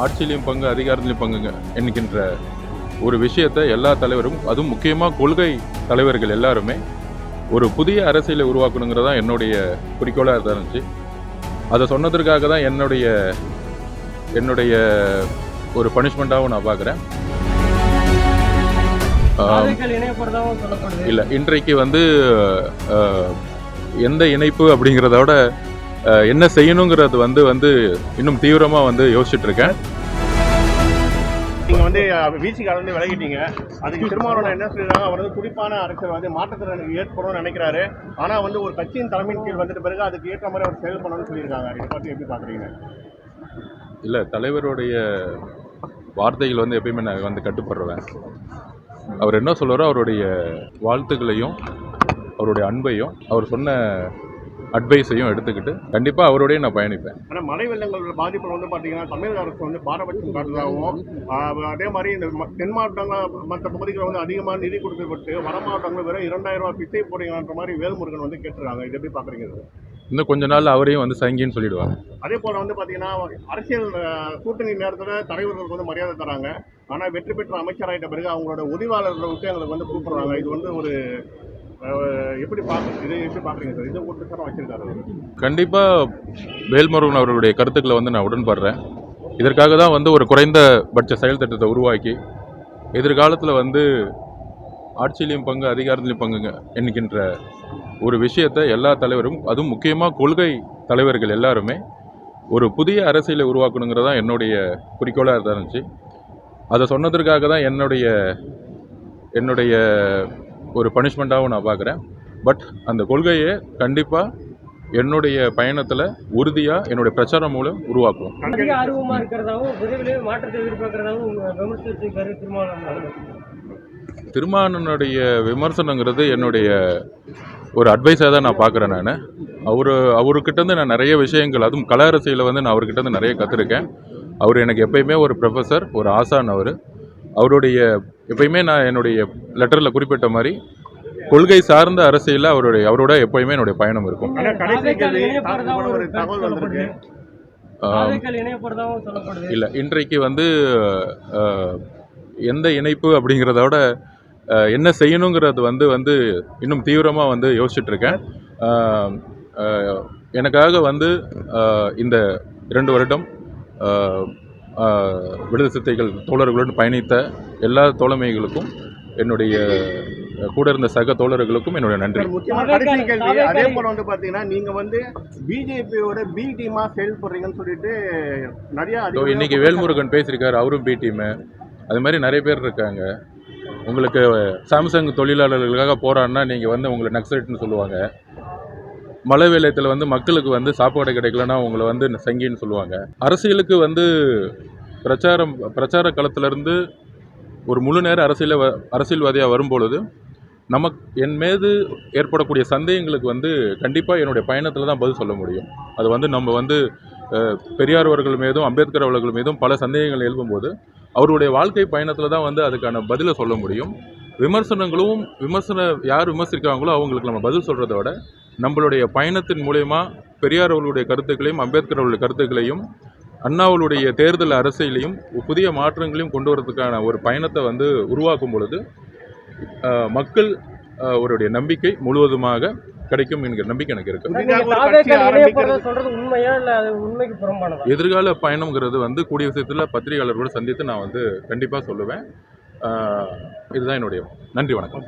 ஆட்சியிலையும் பங்கு அதிகாரத்திலையும் பங்குங்க என்கின்ற ஒரு விஷயத்தை எல்லா தலைவரும் அதுவும் முக்கியமாக கொள்கை தலைவர்கள் எல்லாருமே ஒரு புதிய அரசியலை உருவாக்கணுங்கிறதா என்னுடைய குறிக்கோளாக இருந்துச்சு. அதை சொன்னதற்காக தான் என்னுடைய என்னுடைய ஒரு பனிஷ்மெண்ட்டாகவும் நான் பார்க்குறேன். இல்லை இன்றைக்கு வந்து எந்த இணைப்பு அப்படிங்கிறத விட அஹ், என்ன செய்யணுங்கிறது வந்து வந்து இன்னும் தீவிரமாக வந்து யோசிச்சுட்டு இருக்கேன் நீங்க வந்து விசிகால இருந்து விலகிட்டீங்க. அதுக்கு திருமாவளவன் என்ன சொல்றாங்க அவர் வந்து துடிப்பான அரசியல் வந்து மாற்றத்திறனுக்கு ஏற்படும்னு நினைக்கிறாரு. ஆனா வந்து ஒரு கட்சியின் தலைமையின் கீழ் வந்துட்ட பிறகு அதுக்கு ஏற்ற மாதிரி அவர் செயல்படணும்னு சொல்லியிருக்காங்க. இதை பத்தி எப்படி பாக்குறீங்க? இல்லை தலைவருடைய வார்த்தைகள் வந்து எப்பயுமே நான் வந்து கட்டுப்படுறேன். அவர் என்ன சொல்றாரோ அவருடைய வாழ்த்துக்களையும் அவருடைய அன்பையும் அவர் சொன்ன அட்வைஸையும் எடுத்துக்கிட்டு கண்டிப்பாக அவரோடய நான் பயணிப்பேன். ஆனா மழை வெள்ளங்களோட பாதிப்புல வந்து பாத்தீங்கன்னா தமிழக அரசு வந்து பாரபட்சம் காட்டுறதாகவும் ஆஹ் அதே மாதிரி இந்த தென் மாவட்டங்கள் மற்ற பகுதிகளில் வந்து அதிகமான நிதி கொடுக்கப்பட்டு வட மாவட்டங்கள் வெறும் இரண்டாயிரம் ரூபாய் பிச்சை போடுங்கன்ற மாதிரி வேல்முருகன் வந்து கேட்டுருக்காங்க. இது எப்படி பாக்குறீங்க இது? இன்னும் கொஞ்ச நாள் அவரையும் வந்து சங்கின்னு சொல்லிடுவாங்க. அதே போல வந்து பாத்தீங்கன்னா அரசியல் கூட்டணி நேரத்துல தலைவர்களுக்கு வந்து மரியாதை தராங்க. ஆனா வெற்றி பெற்ற அமைச்சராயிட்ட பிறகு அவங்களோட உதவியாளர்களை விட்டு எங்களுக்கு வந்து கூப்பிடுறாங்க. இது வந்து ஒரு எப்படி பாக்குறது இதை எப்படி பாக்குறீங்க சார்? ஒரு வச்சிருக்காரு கண்டிப்பாக வேல்முருகன் அவர்களுடைய கருத்துக்களை வந்து நான் உடன்படுறேன். இதற்காக தான் வந்து ஒரு குறைந்தபட்ச செயல் திட்டத்தை உருவாக்கி எதிர்காலத்தில் வந்து ஆட்சியிலையும் பங்கு அதிகாரத்திலையும் பங்குங்க என்கின்ற ஒரு விஷயத்தை எல்லா தலைவரும் அதுவும் முக்கியமாக கொள்கை தலைவர்கள் எல்லாருமே ஒரு புதிய அரசியலை உருவாக்கணுங்கிறதா என்னுடைய குறிக்கோளாக இருந்துச்சு. அதை சொன்னதற்காக தான் என்னுடைய என்னுடைய ஒரு பனிஷ்மெண்ட்டாகவும் நான் பார்க்குறேன் பட் அந்த கொள்கையை கண்டிப்பாக என்னுடைய பயணத்தில் உறுதியாக என்னுடைய பிரச்சாரம் மூலம் உருவாக்குவோம். அதிக ஆர்வமா இருக்கிறதாவும் விரைவிலே மாற்றத்தை எதிர்பார்க்கிறதாவும் விமர்சிச்சிருக்காரு திருமாவளவன் திருமானனுடைய விமர்சனங்கிறது என்னுடைய ஒரு அட்வைஸாக தான் நான் பார்க்குறேன் நான். அவர் அவர்கிட்டருந்து நான் நிறைய விஷயங்கள் அதுவும் கல அரசியலில் வந்து நான் அவர்கிட்டருந்து நிறைய கற்றுருக்கேன் அவர் எனக்கு எப்பயுமே ஒரு ப்ரொஃபஸர் ஒரு ஆசான் அவர். அவருடைய எப்பயுமே நான் என்னுடைய லெட்டரில் குறிப்பிட்ட மாதிரி கொள்கை சார்ந்த அரசியலில் அவருடைய அவரோட எப்பயுமே என்னுடைய பயணம் இருக்கும். இல்லை இன்றைக்கு வந்து எந்த இணைப்பு அப்படிங்கிறத விட அஹ், என்ன செய்யணுங்கிறது வந்து வந்து இன்னும் தீவிரமாக வந்து யோசிச்சுட்டு இருக்கேன். அஹ், அஹ், எனக்காக வந்து இந்த இரண்டு வருடம் விடுதலை சித்தைகள் தோழர்களுடன் பயணித்த எல்லா தோழமைகளுக்கும் என்னுடைய கூட இருந்த சக தோழர்களுக்கும் என்னுடைய நன்றி. அதே போல வந்து பாத்தீங்கன்னா நீங்க வந்து பிஜேபியோட பி டீமா செயல்படுறீங்கன்னு சொல்லிட்டு நிறைய இன்னைக்கு வேல்முருகன் பேசியிருக்காரு அவரும் பி டீமு அது மாதிரி நிறைய பேர் இருக்காங்க. உங்களுக்கு சாம்சங் தொழிலாளர்களுக்காக போராடினா நீங்கள் வந்து உங்களை நக்சலைட்னு சொல்லுவாங்க. மழை வேலையத்தில் வந்து மக்களுக்கு வந்து சாப்பாடு கிடைக்கலன்னா அவங்கள வந்து சங்கின்னு சொல்லுவாங்க. அரசியலுக்கு வந்து பிரச்சாரம் பிரச்சார களத்திலேருந்து ஒரு முழு நேர அரசியல அரசியல்வாதியாக வரும்பொழுது நமக்கு என் மீது ஏற்படக்கூடிய சந்தேகங்களுக்கு வந்து கண்டிப்பாக என்னுடைய பயணத்தில் தான் பதில் சொல்ல முடியும். அது வந்து நம்ம வந்து பெரியார் அவர்கள் மீதும் அம்பேத்கர் அவர்கள் மீதும் பல சந்தேகங்கள் எழுப்பும்போது அவருடைய வாழ்க்கை பயணத்தில் தான் வந்து அதுக்கான பதிலை சொல்ல முடியும். விமர்சனங்களும் விமர்சன யார் விமர்சிக்கிறாங்களோ அவங்களுக்கு நம்ம பதில் சொல்கிறத விட நம்மளுடைய பயணத்தின் மூலயமா பெரியார் அவர்களுடைய கருத்துக்களையும் அம்பேத்கர் அவர்களுடைய கருத்துக்களையும் அண்ணாவுடைய தேர்தல் அரசியலையும் புதிய மாற்றங்களையும் கொண்டு வரதுக்கான ஒரு பயணத்தை வந்து உருவாக்கும் பொழுது மக்கள் அவருடைய நம்பிக்கை முழுவதுமாக கிடைக்கும் என்கிற நம்பிக்கை எனக்கு இருக்கு. எதிர்கால பயணம்ங்கிறது வந்து கூடிய விஷயத்தில் பத்திரிகையாளர்களோட சந்தித்து நான் வந்து கண்டிப்பாக சொல்லுவேன். இதுதான் என்னுடைய நன்றி வணக்கம்.